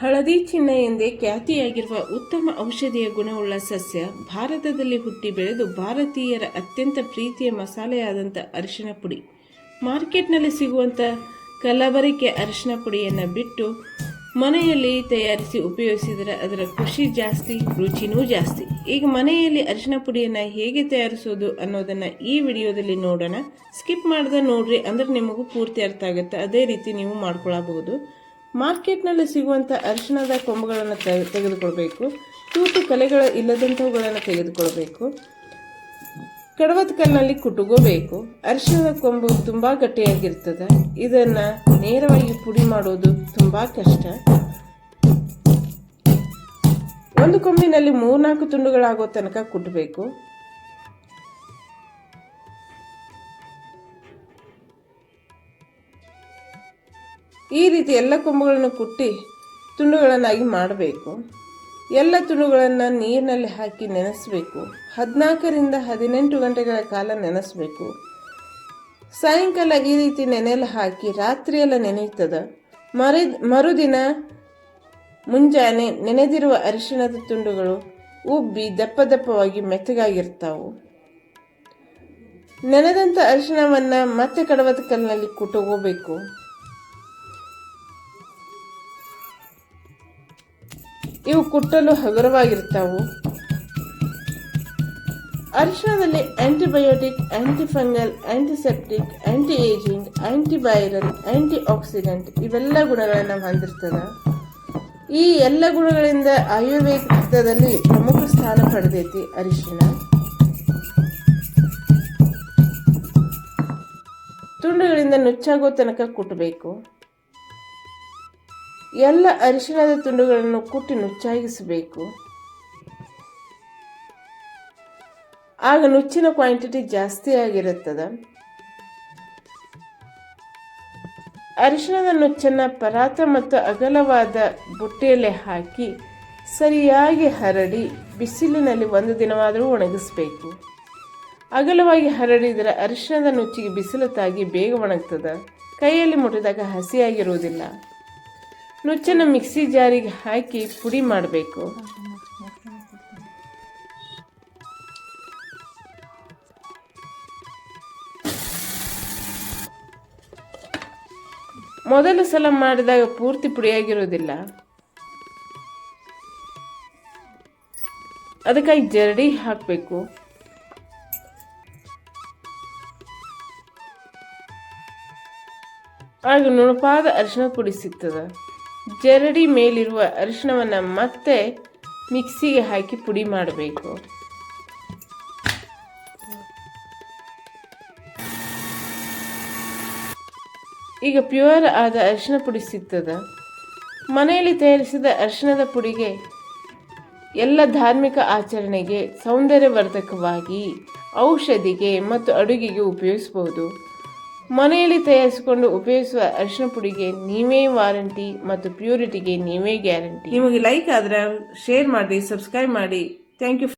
ಹಳದಿ ಚಿನ್ನ ಎಂದೇ ಖ್ಯಾತಿಯಾಗಿರುವ ಉತ್ತಮ ಔಷಧೀಯ ಗುಣವುಳ್ಳ ಸಸ್ಯ ಭಾರತದಲ್ಲಿ ಹುಟ್ಟಿ ಬೆಳೆದು ಭಾರತೀಯರ ಅತ್ಯಂತ ಪ್ರೀತಿಯ ಮಸಾಲೆಯಾದಂಥ ಅರಿಶಿನ ಪುಡಿ. ಮಾರ್ಕೆಟ್ನಲ್ಲಿ ಸಿಗುವಂಥ ಕಲಬರಿಕೆ ಅರಿಶಿನ ಪುಡಿಯನ್ನು ಬಿಟ್ಟು ಮನೆಯಲ್ಲಿ ತಯಾರಿಸಿ ಉಪಯೋಗಿಸಿದರೆ ಅದರ ಖುಷಿ ಜಾಸ್ತಿ, ರುಚಿನೂ ಜಾಸ್ತಿ. ಈಗ ಮನೆಯಲ್ಲಿ ಅರಿಶಿನ ಪುಡಿಯನ್ನು ಹೇಗೆ ತಯಾರಿಸೋದು ಅನ್ನೋದನ್ನು ಈ ವಿಡಿಯೋದಲ್ಲಿ ನೋಡೋಣ. ಸ್ಕಿಪ್ ಮಾಡಿದ ನೋಡ್ರಿ ಅಂದ್ರೆ ನಿಮಗೂ ಪೂರ್ತಿ ಅರ್ಥ ಆಗುತ್ತೆ. ಅದೇ ರೀತಿ ನೀವು ಮಾಡ್ಕೊಳ್ಳಬಹುದು ಮಾರ್ಕೆಟ್ನಲ್ಲಿ ಸಿಗುವಂಥ ಅರಿಶಿಣದ ಕೊಂಬುಗಳನ್ನು ತೆಗೆ- ತೆಗೆದುಕೊಳ್ಬೇಕು. ತೂತು ಕಲೆಗಳ ಇಲ್ಲದಂಥವುಗಳನ್ನು ತೆಗೆದುಕೊಳ್ಬೇಕು. ಕಡವದ ಕಲ್ಲಿನಲ್ಲಿ ಕುಟುಗೋಬೇಕು. ಅರಿಶಿನದ ಕೊಂಬು ತುಂಬ ಗಟ್ಟಿಯಾಗಿರ್ತದೆ. ಇದನ್ನು ನೇರವಾಗಿ ಪುಡಿ ಮಾಡೋದು ತುಂಬ ಕಷ್ಟ. ಒಂದು ಕೊಂಬಿನಲ್ಲಿ ಮೂರ್ನಾಲ್ಕು ತುಂಡುಗಳಾಗೋ ತನಕ ಕುಟ್ಟಬೇಕು ಈ ರೀತಿ ಎಲ್ಲ ಕೊಂಬುಗಳನ್ನು ಕುಟ್ಟಿ ತುಂಡುಗಳನ್ನಾಗಿ ಮಾಡಬೇಕು. ಎಲ್ಲ ತುಂಡುಗಳನ್ನು ನೀರಿನಲ್ಲಿ ಹಾಕಿ ನೆನೆಸಬೇಕು. ಹದಿನಾಲ್ಕರಿಂದ ಹದಿನೆಂಟು ಗಂಟೆಗಳ ಕಾಲ ನೆನೆಸಬೇಕು. ಸಾಯಂಕಾಲ ಈ ರೀತಿ ನೆನೆಯಲು ಹಾಕಿ ರಾತ್ರಿಯೆಲ್ಲ ನೆನೆಯುತ್ತದೆ. ಮರ ಮರುದಿನ ಮುಂಜಾನೆ ನೆನೆದಿರುವ ಅರಿಶಿಣದ ತುಂಡುಗಳು ಉಬ್ಬಿ ದಪ್ಪ ದಪ್ಪವಾಗಿ ಮೆತ್ತಗಾಗಿರ್ತಾವು. ನೆನೆದಂಥ ಅರಿಶಿಣವನ್ನು ಮತ್ತೆ ಕಡವದ ಕಲ್ಲಿನಲ್ಲಿ ಕುಟುಕೋಬೇಕು ಇವು ಕುಟ್ಟಲು ಹಗುರವಾಗಿರ್ತಾವು ಅರಿಶಿಣದಲ್ಲಿ antibiotic antifungal antiseptic anti ageing antiviral antioxidant ಇವೆಲ್ಲ ಗುಣಗಳನ್ನು ಹೊಂದಿರ್ತದೆ. ಈ ಎಲ್ಲ ಗುಣಗಳಿಂದ ಆಯುರ್ವೇದದಲ್ಲಿ ಪ್ರಮುಖ ಸ್ಥಾನ ಪಡೆದೈತಿ ಅರಿಶಿಣ. ತುಂಡುಗಳಿಂದ ನುಚ್ಚಾಗೋ ತನಕ ಕುಟ್ಟಬೇಕು ಎಲ್ಲ ಅರಿಶಿಣದ ತುಂಡುಗಳನ್ನು ಕುಟ್ಟಿ ನುಚ್ಚಾಗಿಸಬೇಕು. ಆಗ ನುಚ್ಚಿನ ಕ್ವಾಂಟಿಟಿ ಜಾಸ್ತಿ ಆಗಿರುತ್ತದೆ. ಅರಿಶಿಣದ ನುಚ್ಚನ್ನು ಪರಾತ ಮತ್ತು ಅಗಲವಾದ ಬುಟ್ಟಿಯಲ್ಲಿ ಹಾಕಿ ಸರಿಯಾಗಿ ಹರಡಿ ಬಿಸಿಲಿನಲ್ಲಿ ಒಂದು ದಿನವಾದರೂ ಒಣಗಿಸಬೇಕು. ಅಗಲವಾಗಿ ಹರಡಿದರೆ ಅರಿಶಿಣದ ನುಚ್ಚಿಗೆ ಬಿಸಿಲು ತಾಗಿ ಬೇಗ ಒಣಗ್ತದೆ. ಕೈಯಲ್ಲಿ ಮುಟ್ಟಿದಾಗ ಹಸಿಯಾಗಿರುವುದಿಲ್ಲ. ನುಚ್ಚನ್ನು ಮಿಕ್ಸಿ ಜಾರಿಗೆ ಹಾಕಿ ಪುಡಿ ಮಾಡಬೇಕು. ಮೊದಲ ಸಲ ಮಾಡಿದಾಗ ಪೂರ್ತಿ ಪುಡಿಯಾಗಿರೋದಿಲ್ಲ ಅದಕ್ಕಾಗಿ ಜರಡಿ ಹಾಕಬೇಕು. ಆಗ ನುಣುಪಾದ ಅರಿಶಿನ ಪುಡಿ ಸಿಗ್ತದೆ. ಜರಡಿ ಮೇಲಿರುವ ಅರಿಶಿಣವನ್ನು ಮತ್ತೆ ಮಿಕ್ಸಿಗೆ ಹಾಕಿ ಪುಡಿ ಮಾಡಬೇಕು. ಈಗ ಪ್ಯೂರ್ ಆದ ಅರಿಶಿನ ಪುಡಿ ಸಿಗ್ತದ. ಮನೆಯಲ್ಲಿ ತಯಾರಿಸಿದ ಅರಿಶಿಣದ ಪುಡಿಗೆ ಎಲ್ಲ ಧಾರ್ಮಿಕ ಆಚರಣೆಗೆ ಸೌಂದರ್ಯವರ್ಧಕವಾಗಿ ಔಷಧಿಗೆ ಮತ್ತು ಅಡುಗೆಗೆ ಉಪಯೋಗಿಸಬಹುದು ಮನೆಯಲ್ಲಿ ತಯಾರಿಸಿಕೊಂಡು ಉಪಯೋಗಿಸುವ ಅರಿಶಿನ ಪುಡಿಗೆ ನೀವೇ ವಾರಂಟಿ ಮತ್ತು ಪ್ಯೂರಿಟಿಗೆ ನೀವೇ ಗ್ಯಾರಂಟಿ. ನಿಮಗೆ ಲೈಕ್ ಆದ್ರೆ ಶೇರ್ ಮಾಡಿ ಸಬ್ಸ್ಕ್ರೈಬ್ ಮಾಡಿ. Thank you